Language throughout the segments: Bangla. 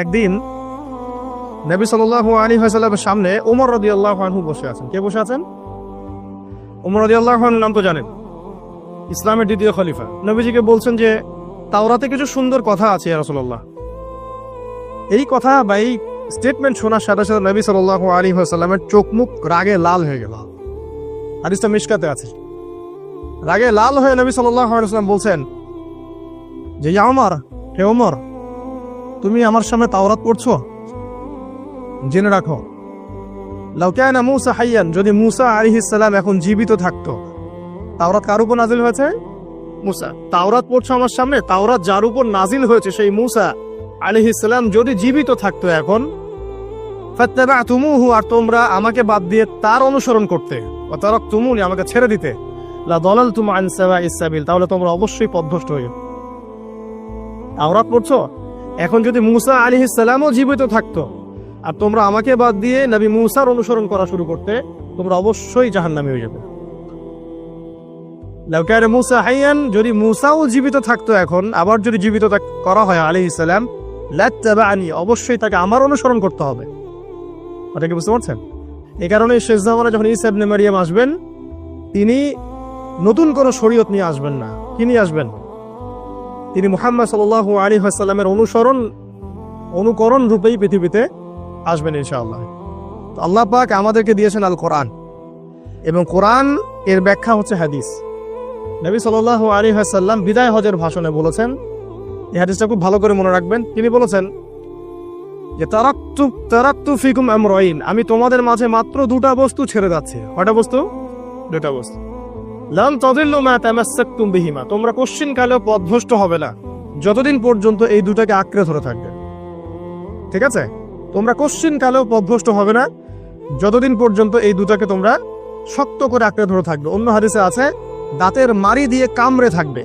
একদিন নবী সাল্লাহ আলী হাসাল্লামের সামনে ওমর রদি আল্লাহ বসে আছেন। কে বসে আছেন? ওমর রদি আল্লাহ নাম তো জানেন। ইসলামের দ্বিতীয় খলিফা। নবীজিকে বলছেন যে, তাওরাতে কিছু সুন্দর কথা আছে রসল্লাহ এই কথা বা এই স্টেটমেন্ট শোনার সাথে সাথে নবী সাল্লাহ আলী হাসাল্লামের চোখ মুখ রাগে লাল হয়ে গেল। হাদিসটা মিশকাতে আছে। রাগে লাল হয়ে নবী আলাইসাল্লাম বলছেন যে, ইয়া ওমর হে ওমর তুমি আমার সামনে তাওরাত পড়ছো? জেনে রাখো। লাউকায়না মুসা হাইয়ান, যদি মুসা আলিহিসাল্লাম এখন জীবিত থাকতো, তাওরাত কার উপর নাজিল হয়েছে? মুসা, তাওরাত পড়ছো আমার সামনে? তাওরাত যার উপর নাজিল হয়েছে সেই মুসা আলিহিসাল্লাম যদি জীবিত থাকতো এখন ফাত্তাবা তুমুহু আর তোমরা আমাকে বাদ দিয়ে তার অনুসরণ করতে। ও তারক তুমুনি আমাকে ছেড়ে দিতে। লা দলাল তুম আনসাবা ইসাবিল তাহলে তোমরা অবশ্যই পথভ্রষ্ট হয়ে তাওরাত পড়ছো? এখন যদি মুসা আলিহিসাল্লামও জীবিত থাকতো, আর তোমরা আমাকে বাদ দিয়ে নবী মুসার অনুসরণ করা শুরু করতে, তোমরা অবশ্যই জাহান্নামে হয়ে যাবে। লাউকারে মুসা হাইয়ান, যদি মুসাও জীবিত থাকতো এখন, আবার যদি জীবিত করা হয় আলি ইসলাম লানি অবশ্যই তাকে আমার অনুসরণ করতে হবে। ওটা কি বুঝতে পারছেন? এই কারণে শেষ জামানে যখন ইসাবনে মারিয়াম আসবেন, তিনি নতুন কোনো শরীয়ত নিয়ে আসবেন না। কি নিয়ে আসবেন? তিনি মুহাম্মদ সাল আলী হাসাল্লামের অনুসরণ, অনুকরণ রূপেই পৃথিবীতে আসবেন ইনশাআল্লাহ। আল্লাহ পাক আমাদেরকে দিয়েছেন আল কোরআন এবং কোরআন এর ব্যাখ্যা হচ্ছে হাদিস। নবী সাল্লাহ আলী হাসাল্লাম বিদায় হজের ভাষণে বলেছেন, এই হাদিসটা খুব ভালো করে মনে রাখবেন। তিনি বলেছেন, যে তারাক্তু তারাক্তু ফিকুম আমি তোমাদের মাঝে মাত্র দুটা বস্তু ছেড়ে যাচ্ছি। কয়টা বস্তু? দুটা বস্তু। লাম তাদিল্লু মা তামাসসাকতুম বিহিমা। তোমরা কোশ্চিন কালেও পথভ্রষ্ট হবে না। যতদিন পর্যন্ত এই দুটাকে আঁকড়ে ধরে থাকবে। ঠিক আছে? তোমরা কোশ্চিন কালেও পথভ্রষ্ট হবে না। যতদিন পর্যন্ত এই দুটাকে তোমরা শক্ত করে আঁকড়ে ধরে থাকবে। অন্য হাদিসে আছে, দাঁতের মারি দিয়ে কামড়ে থাকবে।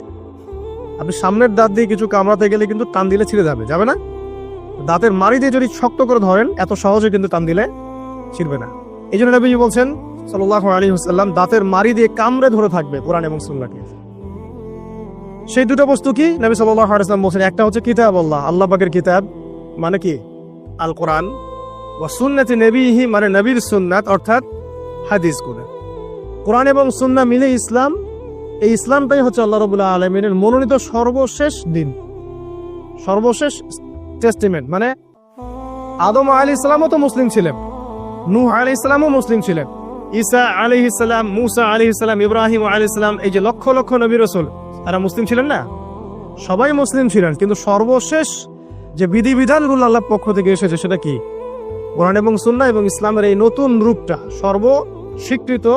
আপনি সামনের দাঁত দিয়ে কিছু কামড়াতে গেলে কিন্তু টান দিলে ছিঁড়ে যাবে। যাবে না? দাঁতের মারি দিয়ে যদি শক্ত করে ধরেন, এত সহজে কিন্তু টান দিলে ছিঁড়বে না। এই জন্য নবীজি বলছেন সাল্লাহ আলী হুসাল্লাম দাঁতের মারি দিয়ে কামড়ে ধরে থাকবে কোরআন এবং সুল্লাহকে সেই দুটো বস্তু কি? নবী সাল্লাহ বলছেন, একটা হচ্ছে কিতাব আল্লাহ আল্লাহ পাকের কিতাব মানে কি? আল কোরআন সুন্নাতি নবীহি মানে নবীর সুন্নাত, অর্থাৎ হাদিস কোরআন এবং সুন্না মিলে ইসলাম, এই ইসলামটাই হচ্ছে আল্লাহ রবুল্লাহ আলমিনের মনোনীত সর্বশেষ দিন। সর্বশেষ টেস্টিমেন্ট মানে আদম আলী ইসলামও তো মুসলিম ছিলেন, নূহ আলী ইসলামও মুসলিম ছিলেন। ঈসা আলী ইসলাম মুসা আলী ইসলাম ইব্রাহিম আলী ইসলাম এই যে লক্ষ লক্ষ নবী রসুল, তারা মুসলিম ছিলেন না? সবাই মুসলিম ছিলেন, কিন্তু সর্বশেষ যে বিধিবিধানগুলো আল্লাহর পক্ষ থেকে এসেছে সেটা কি? কোরআন এবং সুন্না এবং ইসলামের এই নতুন রূপটা সর্ব স্বীকৃত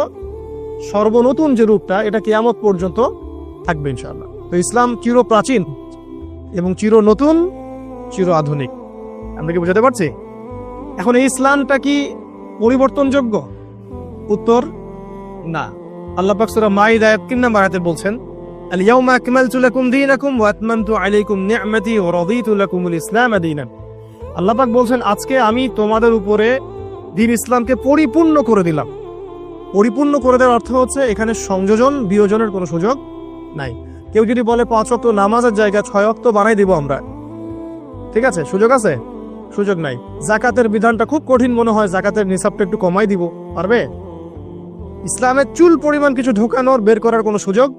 সর্বনতুন যে রূপটা, এটা কিয়ামত পর্যন্ত থাকবে ইনশাআল্লাহ। তো ইসলাম চির প্রাচীন এবং চির নতুন, চির আধুনিক। আমরা কি বোঝাতে পারছি? এখন এই ইসলামটা কি পরিবর্তনযোগ্য? উত্তর? না। আল্লাহ পাক সূরা মাইদা আয়াত তিন নম্বর আয়াতে বলছেন আল ইয়াউমা আকমালতু লাকুম দীনাকুম ওয়া আতমামতু আলাইকুম নি'মাতি ওয়া রাদীতু লাকুমুল ইসলাম দীনান। আল্লাহ পাক বলছেন, আজকে আমি তোমাদের উপরে দিন ইসলামকে পরিপূর্ণ করে দিলাম। পরিপূর্ণ করে দেওয়ার অর্থ হচ্ছে, এখানে সংযোজন, বিয়োজনের কোনো সুযোগ নাই। কেউ যদি বলে, পাঁচ অক্ত নামাজের জায়গা ছয় অক্ত বানাই দিব আমরা। ঠিক আছে, সুযোগ আছে? সুযোগ নাই। জাকাতের বিধানটা খুব কঠিন মনে হয়, জাকাতের নিসাবটা একটু কমাই দিব। পারবে? ইসলামের চুল পরিমাণ কিছু ঢোকানোর বের করার কোনো সুযোগ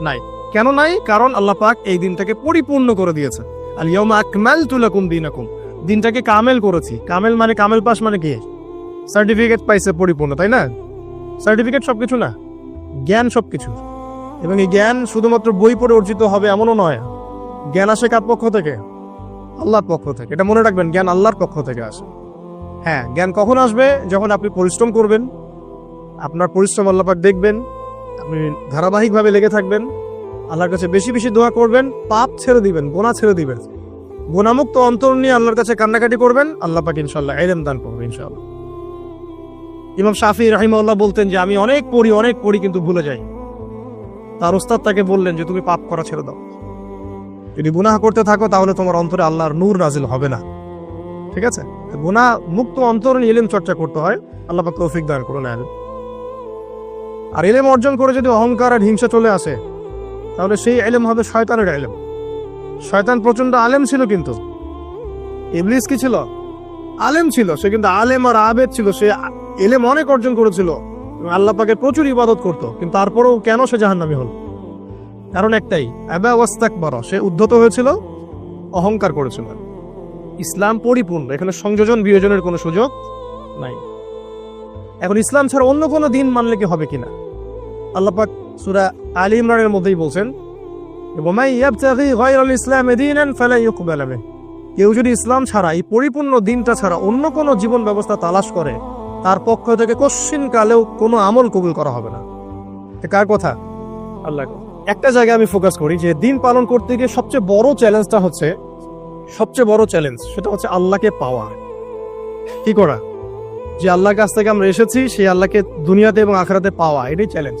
নাই। কেন নাই? কারণ আল্লাহ পাক এই দিনটাকে পরিপূর্ণ করে দিয়েছে আল ইয়াউমা আকমালতু লাকুম দীনাকুম। দিনটাকে কামেল করেছি। কামেল মানে কামেল পাস মানে কি? সার্টিফিকেট পাইছে পরিপূর্ণ, তাই না? সার্টিফিকেট সবকিছু না? জ্ঞান সবকিছু। এবং এই জ্ঞান শুধুমাত্র বই পড়ে অর্জিত হবে এমনও নয়। জ্ঞান আসে কার পক্ষ থেকে? আল্লাহর পক্ষ থেকে। এটা মনে রাখবেন, জ্ঞান আল্লাহর পক্ষ থেকে আসে। হ্যাঁ জ্ঞান কখন আসবে? যখন আপনি পরিশ্রম করবেন আপনার পরিশ্রম আল্লাপাক দেখবেন, আপনি ধারাবাহিকভাবে লেগে থাকবেন, আল্লাহর কাছে বেশি বেশি দোয়া করবেন, পাপ ছেড়ে দিবেন গোনা ছেড়ে দিবেন। গোনামুক্ত অন্তর নিয়ে আল্লাহর কাছে কান্নাকাটি করবেন, আল্লাহ পাক ইনশাল্লাহ এলেম দান করবে ইনশাল্লাহ ইমাম শাফি রাহিমাল্লাহ বলতেন যে, আমি অনেক পড়ি অনেক পড়ি কিন্তু ভুলে যাই। তার ওস্তাদ তাকে বললেন যে, তুমি পাপ করা ছেড়ে দাও। যদি গুনাহ করতে থাকো, তাহলে তোমার অন্তরে আল্লাহর নূর নাজিল হবে না। ঠিক আছে? গুনাহ মুক্ত অন্তর নিয়ে ইলেম চর্চা করতে হয়। আল্লাহ পাক তৌফিক দান করুন আলেম আর এলেম অর্জন করে যদি অহংকার আর হিংসা চলে আসে, তাহলে সেই এলেম হবে শয়তানের এলেম শয়তান প্রচণ্ড আলেম ছিল কিন্তু। ইবলিস কি ছিল? আলেম ছিল, সে কিন্তু আলেম আর আবেদ ছিল, সে এলেম অনেক অর্জন করেছিল আল্লাহ পাকে প্রচুর ইবাদত করত, কিন্তু তারপরেও কেন সে জাহান্নামী হল? কারণ একটাই, আবা ওয়াস্তাক বড় সে উদ্ধত হয়েছিল, অহংকার করেছিল। ইসলাম পরিপূর্ণ, এখানে সংযোজন বিয়োজনের কোনো সুযোগ নাই। এখন ইসলাম ছাড়া অন্য কোনো দিন মানলে কি হবে কিনা? আল্লাহ সুরা আলী ইমরানের মধ্যেই বলছেন কেউ যদি ইসলাম ছাড়া এই পরিপূর্ণ দিনটা ছাড়া অন্য কোনো জীবন ব্যবস্থা তালাশ করে তার পক্ষ থেকে কশ্চিন কালেও কোনো আমল কবুল করা হবে না। কার কথা? আল্লাহ একটা জায়গায় আমি ফোকাস করি যে দিন পালন করতে গিয়ে সবচেয়ে বড় চ্যালেঞ্জটা হচ্ছে সবচেয়ে বড় চ্যালেঞ্জ সেটা হচ্ছে আল্লাহকে পাওয়া। কি করা? যে আল্লাহর কাছ থেকে আমরা এসেছি সেই আল্লাহকে দুনিয়াতে এবং আখরাতে পাওয়া এটাই চ্যালেঞ্জ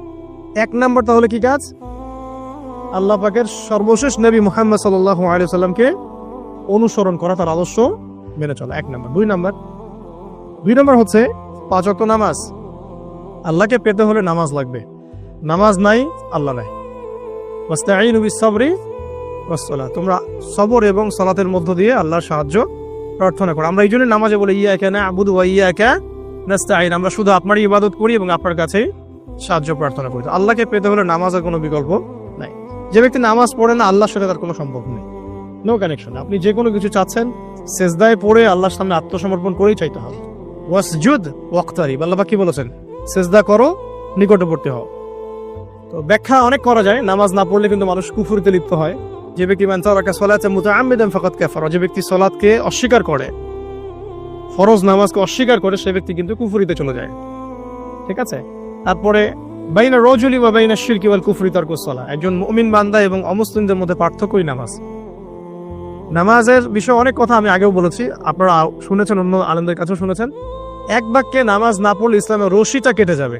এক নম্বর তাহলে কি কাজ? আল্লাহ পাকের সর্বশেষ নবী মুহাম্মদ সাল্লাহ আলিয়াল্লামকে অনুসরণ করা, তার আদর্শ মেনে চলা। এক নম্বর। দুই নম্বর। দুই নম্বর হচ্ছে পাঁচ অক্ট নামাজ। আল্লাহকে পেতে হলে নামাজ লাগবে। নামাজ নাই, আল্লাহ নাই। ওয়াস্তাঈনু বিস-সাবরি ওয়াস-সালাহ। তোমরা সবর এবং সলাতের মধ্য দিয়ে আল্লাহর সাহায্য প্রার্থনা করো। আমরা এই জন্য নামাজে বলে ইয়া কেন আবুদু ওয়া ইয়া কে নাস্তাঈন। আমরা শুধু আপনারই ইবাদত করি এবং আপনার কাছেই সাহায্য প্রার্থনা করি। আল্লাহকে পেতে হলে নামাজের কোনো বিকল্প নাই। যে ব্যক্তি নামাজ পড়ে না, আল্লাহর সাথে তার কোনো সম্পর্ক নেই। নো কানেকশন আপনি যে কোনো কিছু চাচ্ছেন, সেজদায় পড়ে আল্লাহর সামনে আত্মসমর্পণ করেই চাইতে হবে। ওয়াসজুদ ওয়াক্তারিব, আল্লাহ কি বলেছেন? সেজদা করো, নিকটবর্তী হও। তো ব্যাখ্যা অনেক করা যায়, নামাজ না পড়লে কিন্তু মানুষ কুফুরিতে লিপ্ত হয়। যে ব্যক্তি যে ব্যক্তি সলাতকে অস্বীকার করে, ফরজ নামাজকে অস্বীকার করে, সে ব্যক্তি কিন্তু কুফুরিতে চলে যায়। ঠিক আছে? তারপরে বাইনা রজুলি বা বাইনা শিরকি ওয়াল কুফরি তারকুসলা একজন মুমিন বান্দা এবং অমুসলিমদের মধ্যে পার্থক্যই নামাজ। নামাজের বিষয়ে অনেক কথা আমি আগেও বলেছি। আপনারা শুনেছেন, অন্য আনন্দের কাছেও শুনেছেন। এক বাক্যে নামাজ না পড়লে ইসলামের রশিটা কেটে যাবে।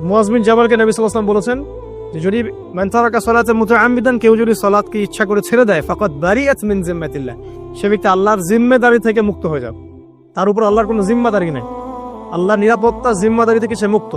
মুয়াজমিন জামালকে নবী ওয়াসাল্লাম বলেছেন যে, যদি মানতারাকা সলাতে মুতাআম্মিদান, কেউ যদি সলাতকে ইচ্ছা করে ছেড়ে দেয় ফাকাত বারিয়াত মিন জিম্মাতিল্লাহ। সে ব্যক্তি আল্লাহর জিম্মেদারি থেকে মুক্ত হয়ে যাবে। তার উপর আল্লাহর কোনো জিম্মাদারি নেই। আল্লাহ নিরাপত্তা জিম্মাদারি থেকে সে মুক্ত।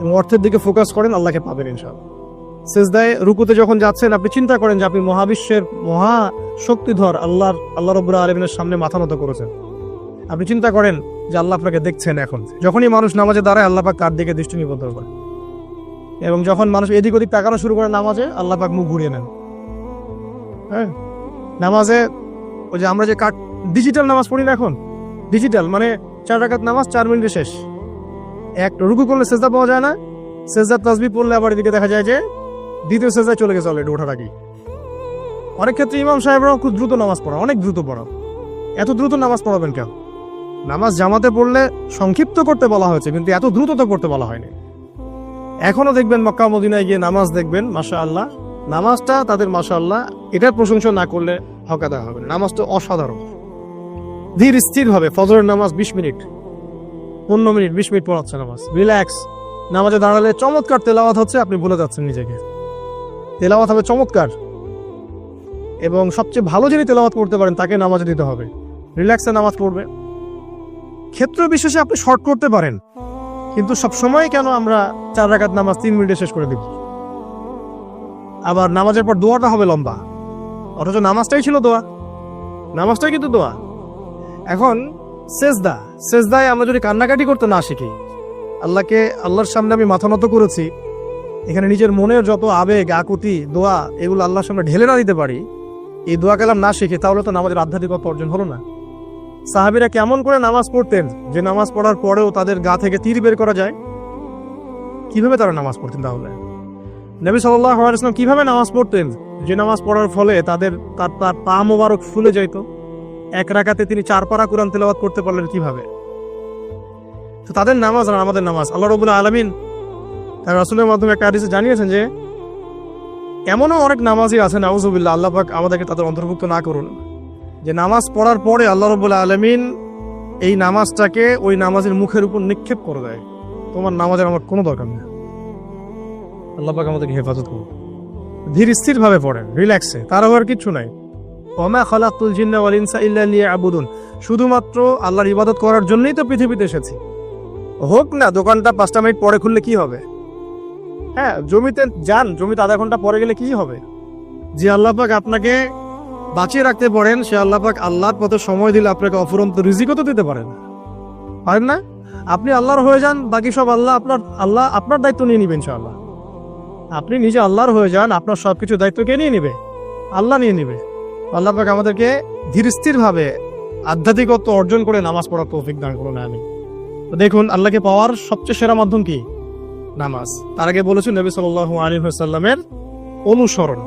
এবং অর্থের দিকে ফোকাস করেন, আল্লাহকে পাবেন ইনশাআল্লাহ। সেজদায় রুকুতে যখন যাচ্ছেন, আপনি চিন্তা করেন যে আপনি মহাবিশ্বের মহা শক্তিধর, আল্লাহর, আল্লাহ রব্বুল্লাহ আলমিনের সামনে মাথা নত করেছেন। আপনি চিন্তা করেন যে আল্লাহ আপনাকে দেখছেন এখন। যখনই মানুষ নামাজে দাঁড়ায়, আল্লাহ পাক তার দিকে দৃষ্টি নিবদ্ধ করে এবং যখন মানুষ এদিক ওদিক তাকানো শুরু করে নামাজে, আল্লাহ পাক মুখ ঘুরিয়ে নেন। হ্যাঁ? নামাজে, ওই যে আমরা যে কাট ডিজিটাল নামাজ পড়ি না এখন? ডিজিটাল মানে চার রাকাত নামাজ, চার মিনিটে শেষ। এক রুকু করলে সেজদা পাওয়া যায় না। সেজদার তাসবি পড়লে আবার এদিকে দেখা যায় যে দ্বিতীয় সেজদায় চলে গেছে অলরেডি ওঠার আগেই। অনেক ক্ষেত্রে ইমাম সাহেবরাও খুব দ্রুত নামাজ পড়া অনেক দ্রুত পড়া এত দ্রুত নামাজ পড়াবেন কেন? নামাজ জামাতে পড়লে সংক্ষিপ্ত করতে বলা হয়েছে, কিন্তু এত দ্রুত তো করতে বলা হয়নি। এখনও দেখবেন মক্কা মদিনায় গিয়ে নামাজ দেখবেন মাশা আল্লাহ নামাজটা তাদের মাশা আল্লাহ এটার প্রশংসা না করলে হকাদা হবে না। নামাজটা অসাধারণ। ধীর স্থিরভাবে ফজরের নামাজ বিশ মিনিট। পনেরো মিনিট, বিশ মিনিট পড়াচ্ছে নামাজ। রিল্যাক্স নামাজে দাঁড়ালে চমৎকার তেলাওয়াত হচ্ছে, আপনি ভুলে যাচ্ছেন নিজেকে। তেলাওয়াত হবে চমৎকার। এবং সবচেয়ে ভালো যিনি তেলাওয়াত করতে পারেন, তাকে নামাজে দিতে হবে। রিল্যাক্সে নামাজ পড়বে। ক্ষেত্র বিশেষে আপনি শর্ট করতে পারেন। কিন্তু সব সময় কেন আমরা চার রাকাত নামাজ তিন মিনিটে শেষ করে দিব? আবার নামাজের পর দোয়াটা হবে লম্বা। অথচ নামাজটাই ছিল দোয়া। নামাজটাই কিন্তু দোয়া। এখন সেজদা, সেজদায় আমরা যদি কান্নাকাটি করতে না শিখি, আল্লাহকে, আল্লাহর সামনে আমি মাথা নত করেছি, এখানে নিজের মনের যত আবেগ, আকুতি, দোয়া, এগুলো আল্লাহর সামনে ঢেলে না দিতে পারি, এই দোয়া কালাম না শিখি, তাহলে তো নামাজের আধ্যাত্মিকতা অর্জন হলো না। সাহাবিরা কেমন করে নামাজ পড়তেন, যে নামাজ পড়ার পরেও তাদের গা থেকে তীর বের করা যায়? কীভাবে তারা নামাজ পড়তেন তাহলে? নবী সাল্লাহ ইসলাম কীভাবে নামাজ পড়তেন, যে নামাজ পড়ার ফলে তাদের, তার তার পা মোবারক ফুলে যাইত? এক রাকাতে তিনি চার পারা কোরআন তেলাওয়াত করতে পারলেন কীভাবে? তো তাদের নামাজ আর আমাদের নামাজ। আল্লাহ রবুল্লা আলমিন তার রাসুলের মাধ্যমে একটা হাদিসে জানিয়েছেন যে, এমনও অনেক নামাজই আছে নাউজুবিল্লাহ, আল্লাহ পাক আমাদেরকে তাদের অন্তর্ভুক্ত না করুন। যে নামাজ পড়ার পরে আল্লাহ রবুল্লা আলমিন এই নামাজটাকে ওই নামাজের মুখের উপর নিক্ষেপ করে দেয়। তোমার নামাজের আমার কোনো দরকার নেই। আল্লাহ পাক আমাদেরকে হেফাজত করুন। ধীর স্থির ভাবে পড়েন, রিল্যাক্সে, তার আর কিচ্ছু নাই। ওমা খালাকুল জিন্না ওয়াল ইনসা ইল্লা লিয়াবুদুন। শুধুমাত্র আল্লাহর ইবাদত করার জন্যই তো পৃথিবীতে এসেছি। হোক না, দোকানটা পাঁচটা মিনিট পরে খুললে কি হবে? হ্যাঁ জমিতে যান, জমিতে আধা ঘণ্টা পরে গেলে কি হবে? যে আল্লাহ পাক আপনাকে বাঁচিয়ে রাখতে পারেন, সে আল্লাহ পাক আল্লাহর পথে সময় দিলে আপনাকে অফুরন্ত রিজিকও তো দিতে পারেন। পারেন না? আপনি আল্লাহর হয়ে যান, বাকি সব আল্লাহ আপনার আল্লাহ আপনার দায়িত্ব নিয়ে নিবেন ইনশাআল্লাহ। আপনি নিজে আল্লাহর হয়ে যান, আপনার সবকিছু দায়িত্ব কে নিয়ে নিবে? আল্লাহ নিয়ে নিবে। আল্লাহ পাক আমাদেরকে ধীর ভাবে আধ্যাত্মিকত্ব অর্জন করে নামাজ পড়ার তৌফিক দান করুন আমি দেখুন, আল্লাহকে পাওয়ার সবচেয়ে সেরা মাধ্যম কি? নামাজ। তার আগে বলেছেন নবী সাল আলী সাল্লামের অনুসরণ।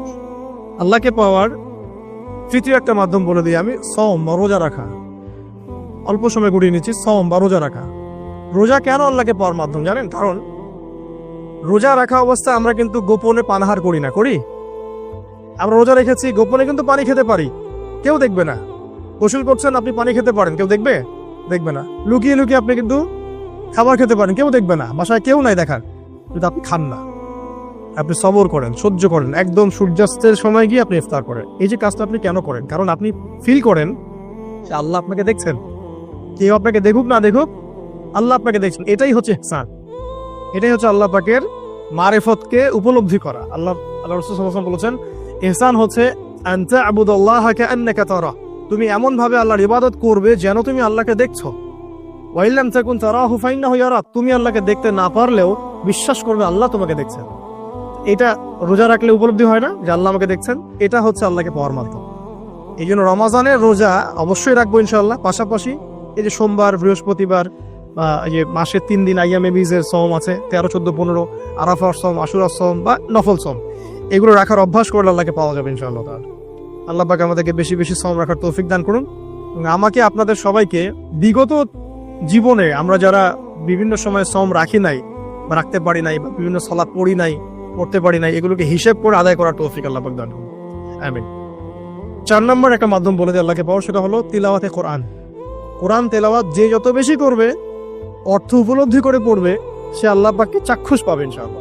আল্লাহকে পাওয়ার তৃতীয় একটা মাধ্যম বলে দিই আমি সম বা রোজা রাখা। অল্প সময় গুড়িয়ে নিচ্ছি সম বা রোজা রাখা। রোজা কেন আল্লাহকে পাওয়ার মাধ্যম জানেন? কারণ রোজা রাখা অবস্থা আমরা কিন্তু গোপনে পানাহার করি না, করি? আমরা রোজা রেখেছি, গোপনে কিন্তু পানি খেতে পারি। কেউ দেখবে না। গোসল করছেন, আপনি পানি খেতে পারেন। কেউ দেখবে? দেখবে না। লুকিয়ে লুকিয়ে আপনি কিন্তু খাবার খেতে পারেন। কেউ দেখবে না। বাসায় কেউ নাই দেখার। কিন্তু আপনি খান না। আপনি সবর করেন, সহ্য করেন। একদম সূর্যাস্তের সময় গিয়ে আপনি ইফতার করেন। এই যে কাজটা আপনি কেন করেন? কারণ আপনি ফিল করেন যে আল্লাহ আপনাকে দেখছেন। কেউ আপনাকে দেখুক, না দেখুক, আল্লাহ আপনাকে দেখছেন। এটাই হচ্ছে ইহসান। এটাই হচ্ছে আল্লাহ পাকের মারেফতকে উপলব্ধি করা। আল্লাহ আল্লাহ রসুল বলেছেন ইহসান হচ্ছে তুমি এমন ভাবে আল্লাহর ইবাদত করবে যেন তুমি আল্লাহকে দেখছ। তুমি আল্লাহকে দেখতে না পারলেও বিশ্বাস করবে আল্লাহ তোমাকে দেখছেন। এটা রোজা রাখলে উপলব্ধি হয় না যে আল্লাহ আমাকে দেখছেন? এটা হচ্ছে আল্লাহকে পাওয়ার মাধ্যম। এই জন্য রমাজানের রোজা অবশ্যই রাখব ইনশাল্লাহ পাশাপাশি এই যে সোমবার, বৃহস্পতিবার এই যে মাসের তিন দিন আইয়ামে বীজের সম আছে, তেরো, চোদ্দ, পনেরো, আরাফার সম আশুরার সম বা নফল সম এগুলো রাখার অভ্যাস করলে আল্লাহকে পাওয়া যাবে ইনশাআল্লাহ তার আল্লাহ পাক আমাদেরকে বেশি বেশি শ্রম রাখার তৌফিক দান করুন এবং আমাকে আপনাদের সবাইকে বিগত জীবনে আমরা যারা বিভিন্ন সময় শ্রম রাখি নাই বা রাখতে পারি নাই বা বিভিন্ন সলাপ পড়ি নাই, পড়তে পারি নাই, এগুলোকে হিসেব করে আদায় করার তৌফিক আল্লাহ পাক দান করুন। আমিন। চার নম্বর একটা মাধ্যম বলে দিয়ে আল্লাহকে পাওয়া সেটা হলো তিলাওয়াতে কোরআন। কোরআন তেলাওয়াত যে যত বেশি করবে, অর্থ উপলব্ধি করে পড়বে, সে আল্লাহ পাককে চাক্ষুষ পাবে ইনশাআল্লাহ।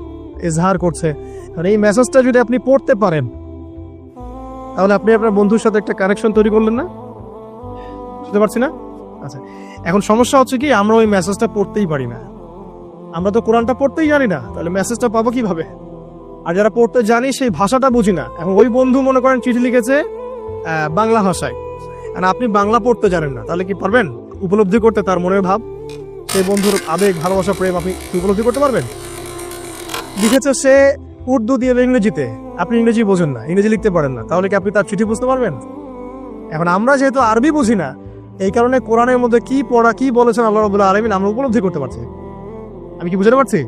এজহার করছে। আর এই মেসেজটা যদি আপনি পড়তে পারেন, তাহলে আপনি আপনার বন্ধুর সাথে একটা কানেকশন তৈরি করলেন না? বুঝতে পারছি না? আচ্ছা এখন সমস্যা হচ্ছে কি, আমরা ওই মেসেজটা পড়তেই পারি না। আমরা তো কোরআনটা পড়তেই জানি না, তাহলে মেসেজটা পাবো কীভাবে? আর যারা পড়তে জানি, সেই ভাষাটা বুঝি না। এখন ওই বন্ধু মনে করেন চিঠি লিখেছে বাংলা ভাষায়। আর আপনি বাংলা পড়তে জানেন না, তাহলে কি পারবেন? উপলব্ধি করতে তার মনের ভাব, সেই বন্ধুর আবেগ, ভালোবাসা, প্রেম আপনি উপলব্ধি করতে পারবেন? লিখেছে সে উর্দু দিয়ে ইংরেজিতে। আপনি ইংরেজি বোঝেন না, ইংরেজি লিখতে পারেন না। তাহলে কি আপনি তার চিঠি বুঝতে পারবেন? এখন আমরা যেহেতু আরবি বুঝি না, এই কারণে কোরআনের মধ্যে কি পড়া, কি বলেছেন আল্লাহ রবুল্লাহ আলমিন আমরা উপলব্ধি করতে পারছি। আমি কি বুঝতে পারছি?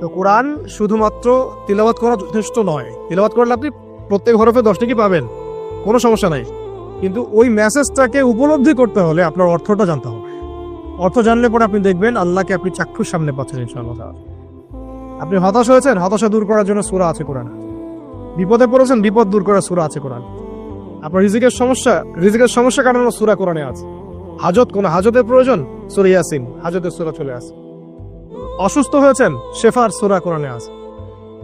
তো কোরআন শুধুমাত্র তিলাবাত করা যথেষ্ট নয়। তিলাবাত করলে আপনি প্রত্যেক হরফে দশটা কি পাবেন, কোনো সমস্যা নাই। কিন্তু ওই মেসেজটাকে উপলব্ধি করতে হলে আপনার অর্থটা জানতে হবে। অর্থ জানলে পরে আপনি দেখবেন আল্লাহকে আপনি চাক্ষুর সামনে পাচ্ছেন ইনশাআল্লাহ। আপনি হতাশ হয়েছেন? হতাশা দূর করার জন্য সুরা আছে কোরআন। বিপদে পড়েছেন, বিপদ দূর করার সুরা আছে কোরআন। আপনার রিজিকের সমস্যা রিজিকের সমস্যা কাটানোর সুরা কোরআনে আছে। হাজত কোন হাজতের প্রয়োজন? সুরা ইয়াসিন, হাজতের সুরা চলে আসে। অসুস্থ হয়েছেন? শেফার সুরা কোরআনে আছে।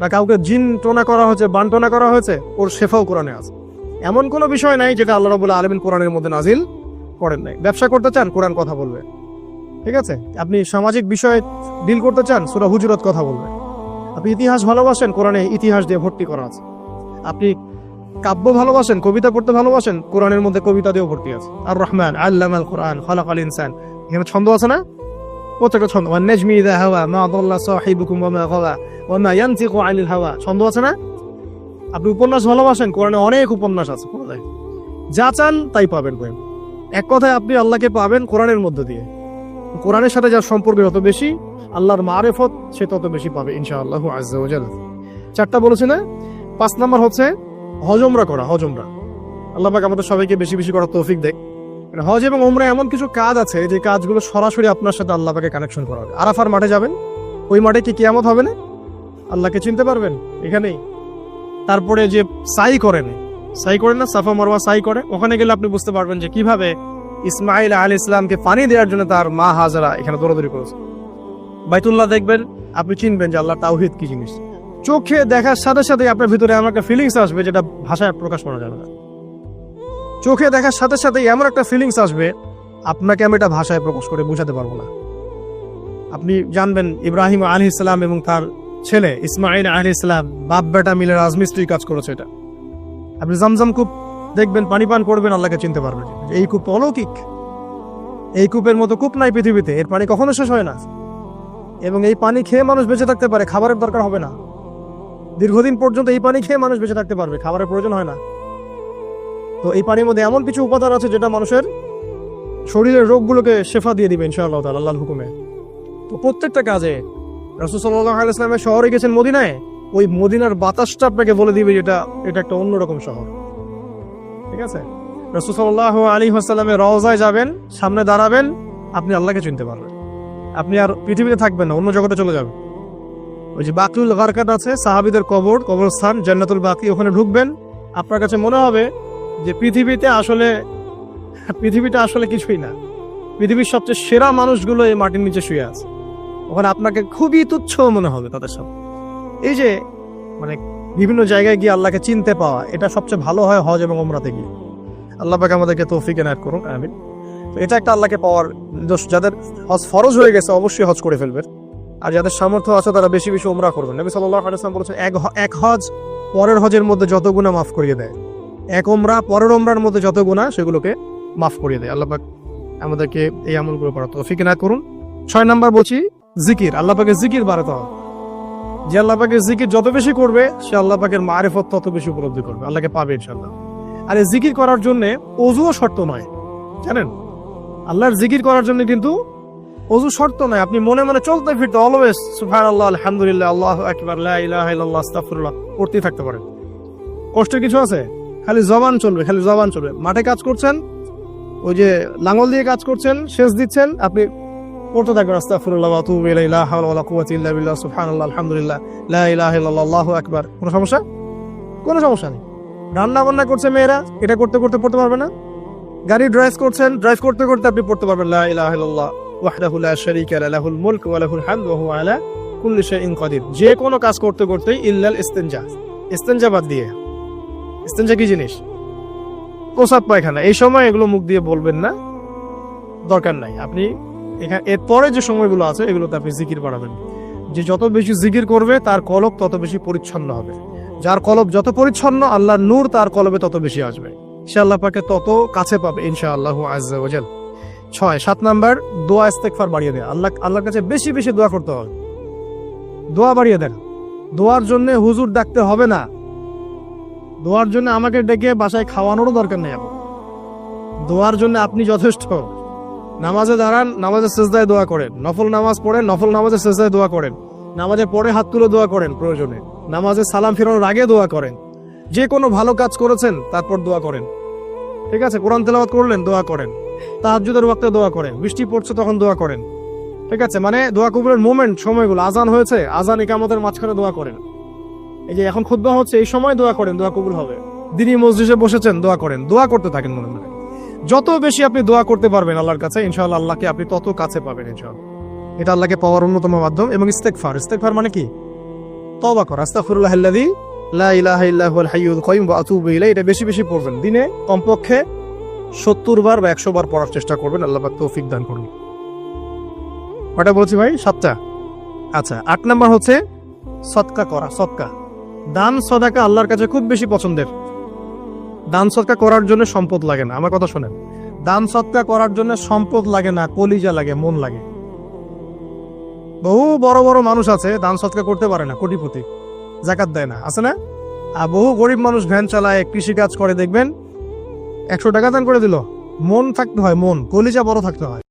না কাউকে জিন টোনা করা হয়েছে, বান টোনা করা হয়েছে, ওর শেফাও কোরআনে আছে। এমন কোনো বিষয় নাই যেটা আল্লাহ রাবুল্লাহ আলমিন কোরআনের মধ্যে নাজিল করেন নাই। ব্যবসা করতে চান, কোরআন কথা বলবে। ঠিক আছে? আপনি সামাজিক বিষয়ে ডিল করতে চান, সুরা হুজুরত কথা বলবে। আপনি ইতিহাস ভালোবাসেন, কোরআনে ইতিহাস দিয়ে ভর্তি করা আছে। আপনি কাব্য ভালোবাসেন, কবিতা পড়তে ভালোবাসেন, কোরআনের মধ্যে কবিতা দিয়েও ভর্তি আছে। আর রহমান আল্লাহ আল কোরআন খলাক আল ইনসান। এখানে ছন্দ আছে না? প্রত্যেকটা ছন্দ। ওয়ান নেজমি ইদা হাওয়া, মা আদাল্লাহ সাহিবুকুম ওয়া মা গাওয়া, ওয়া মা ইয়ানতিকু আনিল হাওয়া। ছন্দ আছে না? আপনি উপন্যাস ভালোবাসেন, কোরআনে অনেক উপন্যাস আছে কোরআনে যা চান তাই পাবেন কোরআন এক কথায় আপনি আল্লাহকে পাবেন কোরআনের মধ্য দিয়ে। কোরআনের সাথে যার সম্পর্ক যত বেশি আল্লাহর মারেফত সে তত বেশি পাবে, ইনশাআল্লাহ আজ্জাওয়াজাল চারটা বলেছি না পাঁচ নাম্বার হচ্ছে হজমরা করা, হজমরা। আল্লাহ পাক আমাদের সবাইকে বেশি বেশি করার তৌফিক দেয়। মানে হজ এবং ওমরা এমন কিছু কাজ আছে যে কাজগুলো সরাসরি আপনার সাথে আল্লাহ পাকে কানেকশন করা হবে। আরাফার মাঠে যাবেন, ওই মাঠে কি কিয়ামত হবে না? আল্লাহকে চিনতে পারবেন? এখানেই। তারপরে যে সাই করেন সাই করেন না, সাফা মারওয়া সাই করে, ওখানে গেলে আপনি বুঝতে পারবেন যে কীভাবে ইসমাইল আল ইসলামকে পানি দেওয়ার জন্য তার মা হাজারা এখানে দৌড়াদৌড়ি করেছে। বাইতুল্লাহ দেখবেন, আপনি চিনবেন যে আল্লাহ তাওহিদ কি জিনিস। চোখে দেখার সাথে সাথে আপনার ভিতরে এমন একটা ফিলিংস আসবে যেটা ভাষায় প্রকাশ করা যাবে না। চোখে দেখার সাথে সাথে এমন একটা ফিলিংস আসবে, আপনাকে আমি এটা ভাষায় প্রকাশ করে বোঝাতে পারব না। আপনি জানবেন ইব্রাহিম আলী ইসলাম এবং তার ছেলে ইসমাইল আলী ইসলাম বাপ বেটা মিলে রাজমিস্ত্রি কাজ করেছে এটা। আপনি জামজাম কূপ দেখবেন, পানি পান করবেন, আল্লাহকে চিনতে পারবেন। এই কূপ অলৌকিক। এই কূপের মতো কূপ নাই পৃথিবীতে, এর পানি কখনো শেষ হয় না। এবং এই পানি খেয়ে মানুষ বেঁচে থাকতে পারে, খাবারের দরকার হবে না। দীর্ঘদিন পর্যন্ত এই পানি খেয়ে মানুষ বেঁচে থাকতে পারবে, খাবারের প্রয়োজন হয় না। তো এই পানির মধ্যে এমন কিছু উপাদান আছে যেটা মানুষের শরীরের রোগগুলোকে শেফা দিয়ে দিবে, ইনশাআল্লাহ তাআলা, আল্লাহর হুকুমে। তো প্রত্যেকটা কাজে রাসূল সাল্লাল্লাহু আলাইহি শহরে গেছেন মদিনায়, ওই মদিনার বাতাসটা আপনাকে বলে দিবে যেটা এটা একটা অন্যরকম শহর। ঠিক আছে? রাসূল সাল্লাল্লাহু আলাইহি ওয়াসাল্লামের রওজায় যাবেন, সামনে দাঁড়াবেন, আপনি আল্লাহকে চিনতে পারবেন। আপনি আর পৃথিবীতে থাকবেন না, অন্য জগতে চলে যাবেন। ওই যে বাকরুল গারকাত আছে, সাহাবিদের কবর, কবরস্থান, জান্নাতুল বাকি, ওখানে ঢুকবেন। আপনার কাছে মনে হবে যে পৃথিবীতে আসলে পৃথিবীটা আসলে কিছুই না। পৃথিবীর সবচেয়ে সেরা মানুষগুলো এই মাটির নিচে শুয়ে আছে। ওখানে আপনাকে খুবই তুচ্ছ মনে হবে তাদের সামনে। এই যে মানে বিভিন্ন জায়গায় গিয়ে আল্লাহকে চিনতে পাওয়া, এটা সবচেয়ে ভালো হয় হজ এবং ওমরাতে গিয়ে। আল্লাহ পাকে আমাদেরকে তৌফিক এনায়ত করুন, আমিন। এটা একটা আল্লাহকে পাওয়ার যাদের হজ ফরজ হয়ে গেছে, অবশ্যই হজ করে ফেলবেন আর যাদের সামর্থ্য আছে, তারা বেশি বেশি ওমরা করবেন নবী সাল্লাল্লাহু আলাইহি ওয়াসাল্লাম বলেছেন, এক এক হজ পরের হজের মধ্যে যত গুনাহ মাফ করিয়ে দেয়। এক ওমরা পরের ওমরার মধ্যে যত গুনাহ, সেগুলোকে মাফ করিয়ে দেয়। আল্লাহ আমাদেরকে এই আমলগুলো করার তৌফিক না করুন। ছয় নাম্বার বলছি, জিকির। আল্লাহ পাকে জিকির বাড়াতে হবে। যে আল্লাহ পাকে জিকির যত বেশি করবে, সে আল্লাহ পাকের মারেফত তত বেশি উপলব্ধি করবে। আল্লাহকে পাবে ইনশাল্লাহ আর এই জিকির করার জন্য অজুও শর্ত নয়। জানেন? আল্লাহর জিকির করার জন্য কিন্তু অজু শর্ত নয় আপনি মনে মনে চলতে ফিরতে অলওয়েজ আল্লাহ আলহামদুলিল্লাহ, আল্লাহ আকবার আস্তাগফিরুল্লাহ করতেই থাকতে পারেন। কষ্টের কিছু আছে? খালি জবান চলবে, খালি জবান চলবে। মাঠে কাজ করছেন, ওই যে লাঙ্গল দিয়ে কাজ করছেন শেষ দিচ্ছেন, আপনি পড়তে থাকবেন, আস্তাগফিরুল্লাহ ওয়া আতুবু বিল্লাহ আলহামদুলিল্লাহ আল্লাহু আকবার। কোনো সমস্যা? কোনো সমস্যা নেই। রান্না বান্না করছে মেয়েরা, এটা করতে করতে পড়তে পারবে না? গাড়ি ড্রাইভ করছেন ড্রাইভ করতে করতে আপনি পড়তে পারবেন, লা ইলাহা ইল্লাল্লাহ, ওয়াহদাহু লা শারীকা লা, লাহুল মুলক ওয়া লাহুল হামদু ওয়া হুয়া আলা কুল্লি শাইইন কাদির। যে কোনো কাজ করতে করতেই ইল্লাল ইস্তিনজা ইস্তিনজা বাদ দিয়ে। ইস্তিনজা কি জিনিস? প্রসাদ পায়খানা। এই সময় এগুলো মুখ দিয়ে বলবেন না, দরকার নাই। আপনি এখানে এরপরে যে সময়গুলো আছে, এগুলোতে আপনি জিকির বাড়াবেন। যে যত বেশি জিকির করবে, তার কলব তত বেশি পরিচ্ছন্ন হবে। যার কলব যত পরিচ্ছন্ন, আল্লাহর নূর তার কলবে তত বেশি আসবে। সে আল্লাহ পাকে তত কাছে পাবে, ইনশাআল্লাহ ওয়াজাল ছয়, সাত নাম্বার, দোয়া ইস্তেগফার বাড়িয়ে দেয় আল্লাহ, আল্লাহর কাছে বেশি বেশি দোয়া করতে হবে দোয়া বাড়িয়ে দেন। দোয়ার জন্য হুজুর ডাকতে হবে না। দোয়ার জন্য আমাকে ডেকে বাসায় খাওয়ানোরও দরকার নেই এখন। দোয়ার জন্য আপনি যথেষ্ট। নামাজে দাঁড়ান নামাজের সেজদায় দোয়া করেন। নফল নামাজ পড়েন, নফল নামাজের সেজদায় দোয়া করেন। নামাজের পরে হাত তুলে দোয়া করেন প্রয়োজনে। নামাজে সালাম ফেরানোর আগে দোয়া করেন। যে কোনো ভালো কাজ করেছেন, তারপর দোয়া করেন। ঠিক আছে? কোরআন তেলাওয়াত করলেন, দোয়া করেন। তাহাজ্জুদের ওয়াক্তে দোয়া করেন। বৃষ্টি পড়ছে, তখন দোয়া করেন। ঠিক আছে? মানে দোয়া কবুলের মোমেন্ট সময়গুলো। আজান হয়েছে, আজান ইকামতের মাঝখানে দোয়া করেন। এই যে এখন খুতবা হচ্ছে, এই সময় দোয়া করেন, দোয়া কবুল হবে। দিনই মসজিদে বসেছেন, দোয়া করেন। দোয়া করতে থাকেন মনে মনে যত বেশি আপনি দোয়া করতে পারবেন আল্লাহর কাছে, ইনশাআল্লাহ আল্লাহকে আপনি তত কাছে পাবেন, ইনশাআল্লাহ। এটা আল্লাহকে পাওয়ার অন্যতম মাধ্যম এবং ইস্তেকফার ইস্তেকফার মানে কি? তওবা করা। আস্তাগফিরুল্লাহ আল্লাযী লা ইলাহা ইল্লা হুয়াল হাইয়ুল কাইয়ুম ওয়া আতুবু এটা বেশি বেশি পড়বেন। দিনে কমপক্ষে 70 বার বা 100 বার পড়ার চেষ্টা করবেন, আল্লাহ তৌফিক দান করুন। কয়টা বলছি ভাই? সাতটা। আচ্ছা আট নাম্বার হচ্ছে সৎকা করা, সৎকা। দান সদাকা আল্লাহর কাছে খুব বেশি পছন্দের। দান সৎকা করার জন্য সম্পদ লাগে না, আমার কথা শোনেন। দান সৎকা করার জন্য সম্পদ লাগে না, কলিজা লাগে, মন লাগে। বহু বড় বড় মানুষ আছে, দান সৎকা করতে পারে না, কোটিপতি। জাকাত দেয় না, আছে না? আর বহু গরিব মানুষ ভ্যান চালায় কৃষি কাজ করে, দেখবেন? একশো টাকা দান করে দিল। মন থাকতে হয়, মন, কলিজা বড় থাকতে হয়।